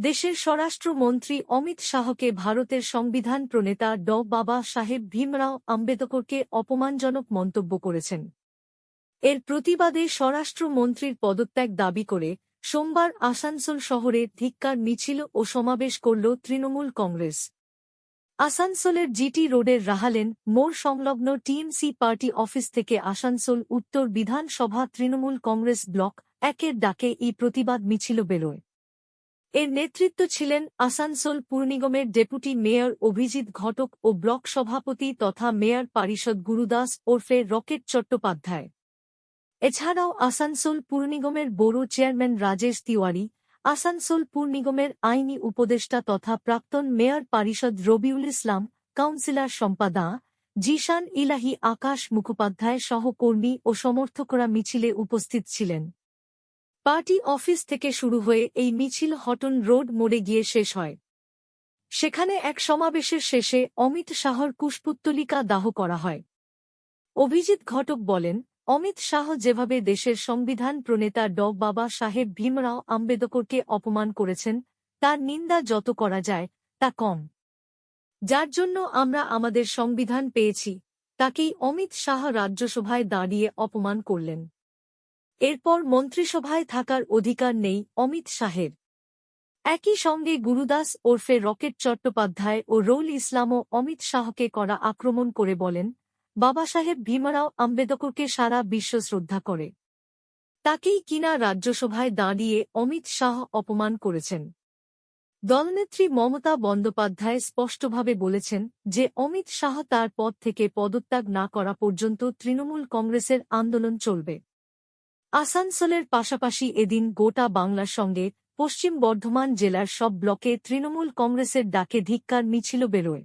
দেশের স্বরাষ্ট্রমন্ত্রী অমিত শাহকে ভারতের সংবিধান প্রণেতা ড বাবা সাহেব ভীমরাও আম্বেদকরকে অপমানজনক মন্তব্য করেছেন। এর প্রতিবাদে স্বরাষ্ট্রমন্ত্রীর পদত্যাগ দাবি করে সোমবার আসানসোল শহরে ধিক্কার, মিছিল ও সমাবেশ করল তৃণমূল কংগ্রেস। আসানসোলের জিটি রোডের রাহালেন মোড় সংলগ্ন টিএমসি পার্টি অফিস থেকে আসানসোল উত্তর বিধানসভা তৃণমূল কংগ্রেস ব্লক একের ডাকে এই প্রতিবাদ মিছিল বেরোয়। এর নেতৃত্ব ছিলেন আসানসোল পুরনিগমের ডেপুটি মেয়র অভিজিৎ ঘটক ও ব্লক সভাপতি তথা মেয়র পারিষদ গুরুদাস ওরফে রকেট চট্টোপাধ্যায়। এছাড়াও আসানসোল পুরনিগমের বড় চেয়ারম্যান রাজেশ তিওয়ারি, আসানসোল পুরনিগমের আইনি উপদেষ্টা তথা প্রাক্তন মেয়র পারিষদ রবিউল ইসলাম, কাউন্সিলর সম্পাদা জিশান ইলাহি আকাশ মুখোপাধ্যায় সহকর্মী ও সমর্থকরা মিছিলে উপস্থিত ছিলেন। পার্টি অফিস থেকে শুরু হয়ে এই মিছিল হটন রোড মোড়ে গিয়ে শেষ হয়। সেখানে এক সমাবেশের শেষে অমিত শাহর কুশপুত্তলিকা দাহ করা হয়। অভিজিৎ ঘটক বলেন, অমিত শাহ যেভাবে দেশের সংবিধান প্রণেতা ড বাবা সাহেব ভীমরাও আম্বেদকরকে অপমান করেছেন, তার নিন্দা যত করা যায়, তা কম। যার জন্য আমরা আমাদের সংবিধান পেয়েছি, তাকেই অমিত শাহ রাজ্যসভায় দাঁড়িয়ে অপমান করলেন। এরপর মন্ত্রিসভায় থাকার অধিকার নেই অমিত শাহের। একই সঙ্গে গুরুদাস ওরফে রকেট চট্টোপাধ্যায় ও রৌল ইসলামও অমিত শাহকে করা আক্রমণ করে বলেন, বাবা সাহেব ভীমরাও আম্বেদকরকে সারা বিশ্ব শ্রদ্ধা করে। তাকেই কিনা রাজ্যসভায় দাঁড়িয়ে অমিত শাহ অপমান করেছেন। দলনেত্রী মমতা বন্দ্যোপাধ্যায় স্পষ্টভাবে বলেছেন যে, অমিত শাহ তার পদ থেকে পদত্যাগ না করা পর্যন্ত তৃণমূল কংগ্রেসের আন্দোলন চলবে। আসানসোলের পাশাপাশি এদিন গোটা বাংলার সঙ্গে পশ্চিম বর্ধমান জেলার সব ব্লকে তৃণমূল কংগ্রেসের ডাকে ধিক্কার মিছিল বেরোয়।